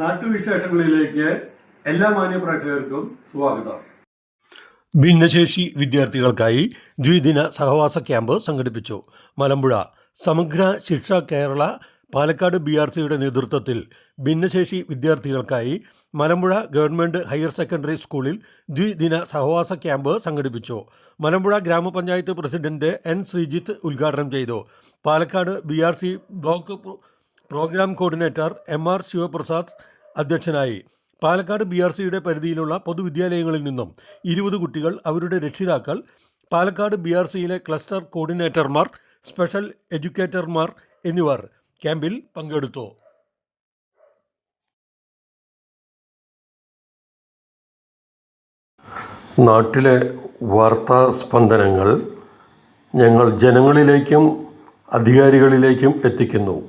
നാട്ടുവിശേഷങ്ങളിലേക്ക് എല്ലാ മാന്യപ്രേക്ഷകർക്കും സ്വാഗതം. ഭിന്നശേഷി വിദ്യാർത്ഥികൾക്കായി ദ്വിദിന സഹവാസ ക്യാമ്പ് സംഘടിപ്പിച്ചു. മലമ്പുഴ സമഗ്ര ശിക്ഷ കേരള പാലക്കാട് ബി ആർ സിയുടെ നേതൃത്വത്തിൽ ഭിന്നശേഷി വിദ്യാർത്ഥികൾക്കായി മലമ്പുഴ ഗവൺമെന്റ് ഹയർ സെക്കൻഡറി സ്കൂളിൽ ദ്വിദിന സഹവാസ ക്യാമ്പ് സംഘടിപ്പിച്ചു. മലമ്പുഴ ഗ്രാമപഞ്ചായത്ത് പ്രസിഡന്റ് എൻ ശ്രീജിത്ത് ഉദ്ഘാടനം ചെയ്തു. Palakkad B block programme coordinator M R Sivaprasad അധ്യക്ഷനായി. പാലക്കാട് ബി ആർ സിയുടെ പരിധിയിലുള്ള പൊതുവിദ്യാലയങ്ങളിൽ നിന്നും ഇരുപത് കുട്ടികൾ അവരുടെ രക്ഷിതാക്കൾ പാലക്കാട് ബി ആർ സിയിലെ ക്ലസ്റ്റർ കോർഡിനേറ്റർമാർ സ്പെഷ്യൽ എഡ്യൂക്കേറ്റർമാർ എന്നിവർ ക്യാമ്പിൽ പങ്കെടുത്തു. നാട്ടിലെ വാർത്താ സ്പന്ദനങ്ങൾ ഞങ്ങൾ ജനങ്ങളിലേക്കും അധികാരികളിലേക്കും എത്തിക്കുന്നു.